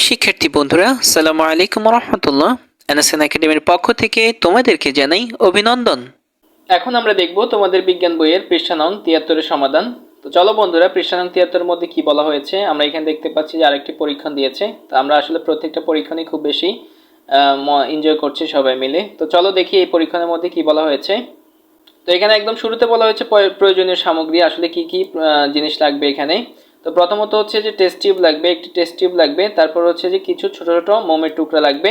প্রিয় শিক্ষার্থী বন্ধুরা সালামু আলাইকুম রহমতুল্লাহ এনএসএন একাডেমির পক্ষ থেকে তোমাদেরকে জানাই অভিনন্দন। এখন আমরা দেখব তোমাদের বিজ্ঞান বইয়ের পৃষ্ঠা নং তিয়াত্তরের সমাধান। তো চলো বন্ধুরা, পৃষ্ঠা নং তিয়াত্তরের মধ্যে কি বলা হয়েছে? আমরা এখানে দেখতে পাচ্ছি যে আরেকটি পরীক্ষণ দিয়েছে। তো আমরা আসলে প্রত্যেকটা পরীক্ষণই খুব বেশি এনজয় করছি সবাই মিলে। তো চলো দেখি এই পরীক্ষণের মধ্যে কি বলা হয়েছে। তো এখানে একদম শুরুতে বলা হয়েছে প্রয়োজনীয় সামগ্রী, আসলে কি কি জিনিস লাগবে এখানে। তো প্রথমত হচ্ছে যে টেস্ট টিউব লাগবে, একটি টেস্ট টিউব লাগবে, তারপর হচ্ছে যে কিছু ছোট ছোট মোমের টুকরা লাগবে।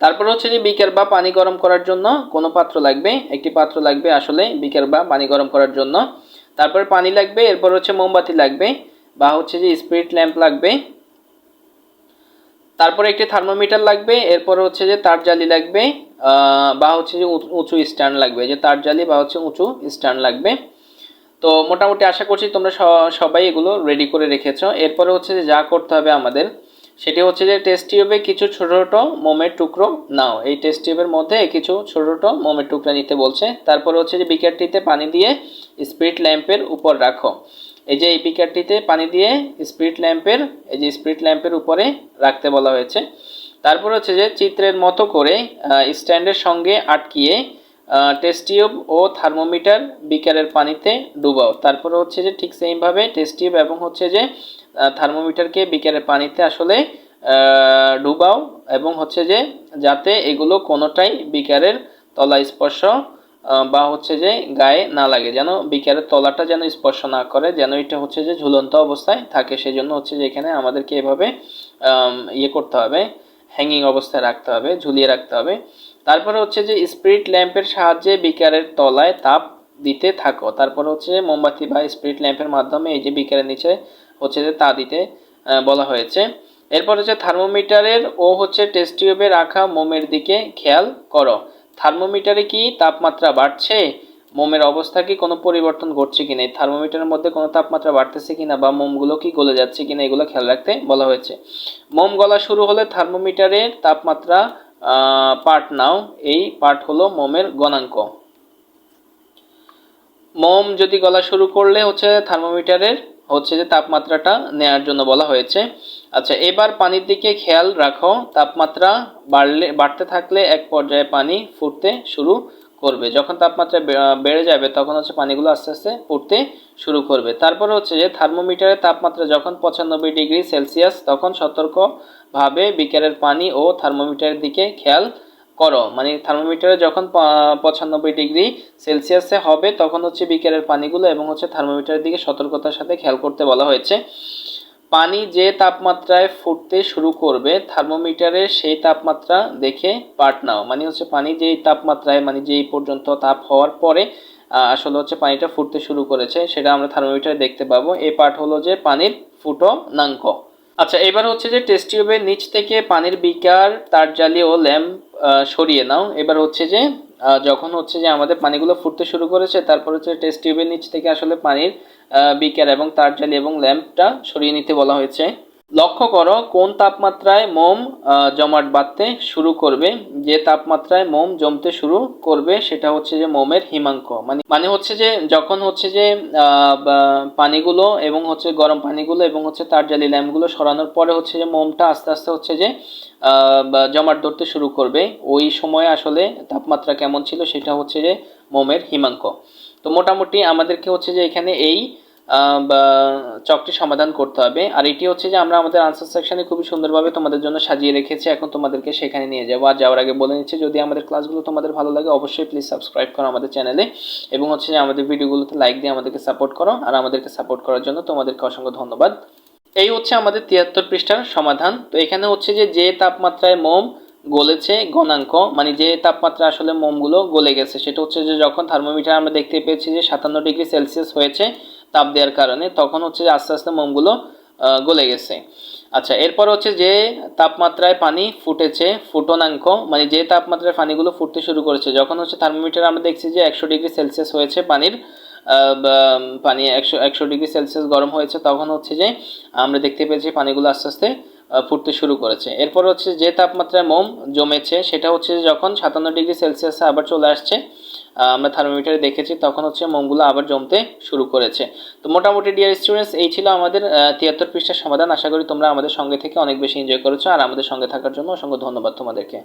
তারপর হচ্ছে যে বিকার বা পানি গরম করার জন্য কোনো পাত্র লাগবে, একটি পাত্র লাগবে আসলে বিকার বা পানি গরম করার জন্য। তারপর পানি লাগবে, এরপর হচ্ছে মোমবাতি লাগবে, বা হচ্ছে যে স্পিরিট ল্যাম্প লাগবে। তারপরে একটি থার্মোমিটার লাগবে, এরপর হচ্ছে যে তার জালি লাগবে বা হচ্ছে যে উঁচু স্ট্যান্ড লাগবে, যে তার জালি বা হচ্ছে উঁচু স্ট্যান্ড লাগবে। তো মোটামুটি আশা করছি তোমরা সবাই এগুলো রেডি করে রেখেছো। এরপরে হচ্ছে যে যা করতে হবে আমাদের, সেটি হচ্ছে যে টেস্ট টিউবে কিছু ছোট ছোট মোমের টুকরো নাও। এই টেস্ট টিউবের মধ্যে কিছু ছোট ছোট মোমের টুকরা নিতে বলছে। তারপরে হচ্ছে যে বিকারটিতে পানি দিয়ে স্পিরিট ল্যাম্পের উপর রাখো। এই যে এই বিকারটিতে পানি দিয়ে স্পিরিট ল্যাম্পের এই যে স্পিরিট ল্যাম্পের উপরে রাখতে বলা হয়েছে। তারপর হচ্ছে যে চিত্রের মতো করে স্ট্যান্ডের সঙ্গে আটকিয়ে টেস্ট টিউব ও থার্মোমিটার বিকারের পানিতে ডুবাও। তারপরে হচ্ছে যে ঠিক সেইভাবে টেস্ট টিউব এবং হচ্ছে যে থার্মোমিটারকে বিকারের পানিতে আসলে ডুবাও এবং হচ্ছে যে, যাতে এগুলো কোনোটাই বিকারের তলা স্পর্শ বা হচ্ছে যে গায়ে না লাগে। যেন বিকারের তলাটা যেন স্পর্শ না করে, যেন এটা হচ্ছে যে ঝুলন্ত অবস্থায় থাকে। সেই জন্য হচ্ছে যে এখানে আমাদেরকে এভাবে ইয়ে করতে হবে হ্যাঙ্গিং অবস্থায় রাখতে হবে, ঝুলিয়ে রাখতে হবে। তারপরে হচ্ছে যে স্পিরিট ল্যাম্পের সাহায্যে বিকারের তলায় তাপ দিতে থাকো। তারপর হচ্ছে মোমবাতি বা স্পিরিট ল্যাম্পের মাধ্যমে এই যে বিকারের নিচে হচ্ছে যে তা দিতে বলা হয়েছে। এরপর হচ্ছে থার্মোমিটারের ও হচ্ছে টেস্ট টিউবে রাখা মোমের দিকে খেয়াল করো। থার্মোমিটারে কি তাপমাত্রা বাড়ছে? মোমের অবস্থা কি কোনো পরিবর্তন ঘটছে কিনা? এই থার্মোমিটারের মধ্যে কোনো তাপমাত্রা বাড়তেছে কিনা বা মোমগুলো কি গলে যাচ্ছে কিনা এগুলো খেয়াল রাখতে বলা হয়েছে। মোম গলা শুরু হলে থার্মোমিটারের তাপমাত্রা পার্ট নাও। এই পার্ট হলো মোমের গণাঙ্ক। মোম যদি গলা শুরু করলে হচ্ছে থার্মোমিটারের হচ্ছে যে তাপমাত্রাটা নেয়ার জন্য বলা হয়েছে। আচ্ছা এবার পানির দিকে খেয়াল রাখো। তাপমাত্রা বাড়লে, বাড়তে থাকলে এক পর্যায়ে পানি ফুটতে শুরু করবে। যখন তাপমাত্রা বেড়ে যাবে, তখন হচ্ছে পানিগুলো আস্তে আস্তে ফুটতে শুরু করবে। তারপরে হচ্ছে যে থার্মোমিটারের তাপমাত্রা যখন পঁচানব্বই ডিগ্রি সেলসিয়াস, তখন সতর্কভাবে বিকারের পানি ও থার্মোমিটারের দিকে খেয়াল করো। মানে থার্মোমিটারে যখন পঁচানব্বই ডিগ্রি সেলসিয়াসে হবে, তখন হচ্ছে বিকারের পানিগুলো এবং হচ্ছে থার্মোমিটারের দিকে সতর্কতার সাথে খেয়াল করতে বলা হয়েছে। পানি যে তাপমাত্রায় ফুটতে শুরু করবে থার্মোমিটারের সেই তাপমাত্রা দেখে পাট নাও। মানে হচ্ছে পানি যেই তাপমাত্রায় মানে যেই পর্যন্ত তাপ হওয়ার পরে আসলে হচ্ছে পানিটা ফুটতে শুরু করেছে, সেটা আমরা থার্মোমিটারে দেখতে পাবো। এই পার্ট হলো যে পানির ফুটনাঙ্ক। আচ্ছা এবার হচ্ছে যে টেস্ট টিউবের নিচ থেকে পানির বিকার, তার জালি ও ল্যাম্প সরিয়ে নাও। এবার হচ্ছে যে যখন হচ্ছে যে আমাদের পানিগুলো ফুটতে শুরু করেছে, তারপর হচ্ছে টেস্ট টিউবের নিচ থেকে আসলে পানির বিকার এবং তার জালি এবং ল্যাম্পটা সরিয়ে নিতে বলা হয়েছে। লক্ষ্য করো কোন তাপমাত্রায় মোম জমাট বাঁধতে শুরু করবে। যে তাপমাত্রায় মোম জমতে শুরু করবে সেটা হচ্ছে যে মোমের হিমাঙ্ক। মানে মানে হচ্ছে যে যখন হচ্ছে যে পানিগুলো এবং হচ্ছে গরম পানিগুলো এবং হচ্ছে তার জালি ল্যাম্পগুলো সরানোর পরে হচ্ছে যে মোমটা আস্তে আস্তে হচ্ছে যে জমাট ধরতে শুরু করবে। ওই সময় আসলে তাপমাত্রা কেমন ছিল সেটা হচ্ছে যে মোমের হিমাঙ্ক। তো মোটামুটি আমাদেরকে হচ্ছে যে এখানে এই চকটি সমাধান করতে হবে। আর এটি হচ্ছে যে আমরা আমাদের আনসার সেকশনে খুবই সুন্দরভাবে তোমাদের জন্য সাজিয়ে রেখেছি। এখন তোমাদেরকে সেখানে নিয়ে যাব। আর যাওয়ার আগে বলে নিচ্ছি, যদি আমাদের ক্লাসগুলো তোমাদের ভালো লাগে, অবশ্যই প্লিজ সাবস্ক্রাইব করো আমাদের চ্যানেলে এবং হচ্ছে যে আমাদের ভিডিওগুলোতে লাইক দিয়ে আমাদেরকে সাপোর্ট করো। আর আমাদেরকে সাপোর্ট করার জন্য তোমাদেরকে অসংখ্য ধন্যবাদ। এই হচ্ছে আমাদের তিয়াত্তর পৃষ্ঠার সমাধান। তো এখানে হচ্ছে যে যে তাপমাত্রায় মোম গলেছে, গণাঙ্ক মানে যে তাপমাত্রা আসলে মোমগুলো গলে গেছে, সেটা হচ্ছে যে যখন থার্মোমিটার আমরা দেখতে পেয়েছি যে সাতান্ন ডিগ্রি সেলসিয়াস হয়েছে তাপ দেওয়ার কারণে তখন হচ্ছে যে আস্তে আস্তে মোমগুলো গলে গেছে। আচ্ছা এরপর হচ্ছে যে তাপমাত্রায় পানি ফুটেছে, ফুটনাঙ্ক মানে যে তাপমাত্রায় পানিগুলো ফুটতে শুরু করেছে, যখন হচ্ছে থার্মোমিটার আমরা দেখছি যে একশো ডিগ্রি সেলসিয়াস হয়েছে পানির পানি একশো একশো ডিগ্রি সেলসিয়াস গরম হয়েছে, তখন হচ্ছে যে আমরা দেখতে পেয়েছি পানিগুলো আস্তে আস্তে ফুটতে শুরু করেছে। এরপর হচ্ছে যে তাপমাত্রায় মোম জমেছে, সেটা হচ্ছে যখন সাতান্ন ডিগ্রি সেলসিয়াসে আবার চলে আসছে আমরা থার্মোমিটারে দেখেছি, তখন হচ্ছে মোমগুলো আবার জমতে শুরু করেছে। তো মোটামুটি ডিয়ার স্টুডেন্টস এই ছিল আমাদের তিয়াত্তর পৃষ্ঠার সমাধান। আশা করি তোমরা আমাদের সঙ্গে থেকে অনেক বেশি এনজয় করেছ, আর আমাদের সঙ্গে থাকার জন্য অসংখ্য ধন্যবাদ তোমাদেরকে।